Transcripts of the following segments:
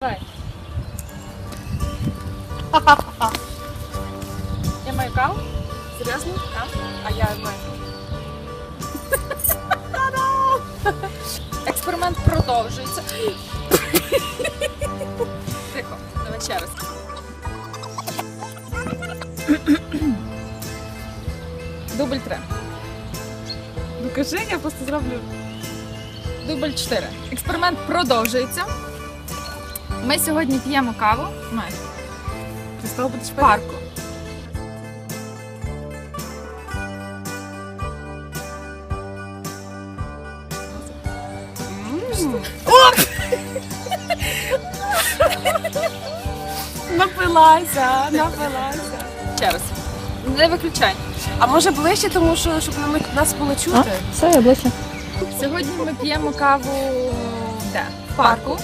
Давай. Я маю каву? Серйозно? Так. А я маю. Експеримент продовжується. Тихо, давай ще раз. Дубль три. Ну кажи, я просто зроблю. Дубль 4. Експеримент продовжується. Ми сьогодні п'ємо каву майже, Ти з того будеш в парку. М. Напилася, напилася. Ще раз. Не виключай. А може ближче, тому що щоб нам- нас було чути? Все, я ближче. Сьогодні ми п'ємо каву де? В парку.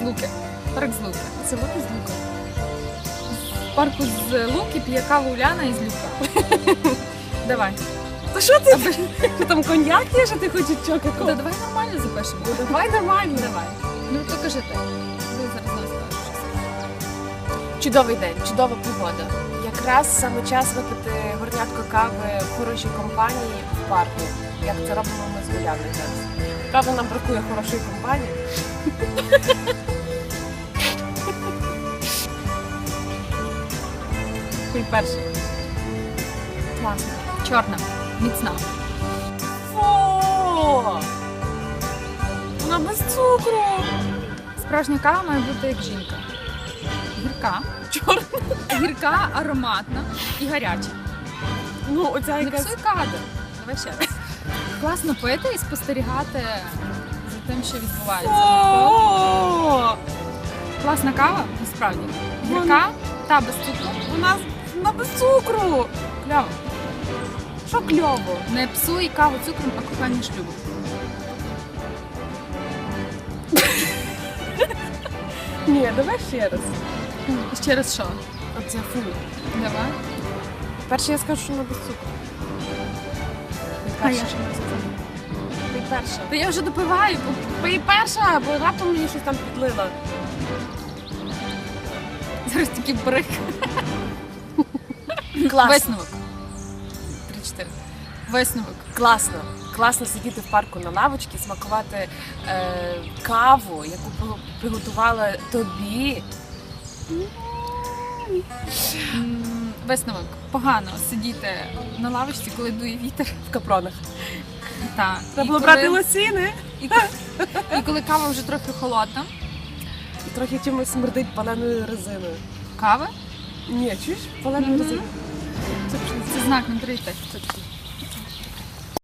З Луки. Парк з Луки. Це луки з лука. В парку з Луки п'є каву Уляна із Люка. Давай. Та що ти? Що там коньяк є, що ти хочеш чого Та давай нормально запишемо. Давай нормально. Давай. Ну то кажи ти. Ти зараз скажеш. Чудовий день, чудова погода. Якраз саме час випити горнятко кави в хорошій компанії в парку. Як це робимо ми з Гуляною зараз. Правда, нам бракує хорошої компанії. Ти перший. Класно. Чорна. Міцна. Фу! Вона без цукру. Справжня кава має бути як жінка. Гірка. Чорна. Гірка, ароматна і гаряча. Ну, оця Не якась. псуй кадр. Давай ще раз. Класно пити і спостерігати за тим, що відбувається. О! Класна кава, насправді. Гірка та без цукру. Вона, вона без цукру. Кльово. Що кльово? Не псуй каву цукром, а кохання шлюбу. Ні, давай ще раз. Ще раз що? Оце фу. Давай. Перше я скажу, що вона без цукру. Ти А я перша. що Ти перша. Та я вже допиваю. Ти перша, бо раптом мені щось там підлила. Зараз такий брик. Класно. Висновок. Три-чотири. Висновок. Класно. Класно сидіти в парку на лавочці, смакувати е, каву, яку при- приготувала тобі. М, Висновок. Погано сидіти на лавочці, коли дує вітер. В капронах. Так. Треба І було коли- брати лосіни. І, коли- і коли кава вже трохи холодна. І трохи чимось смердить паленою резиною. Кава Ні, чуєш? Паленою резиною. Це знак на три тих.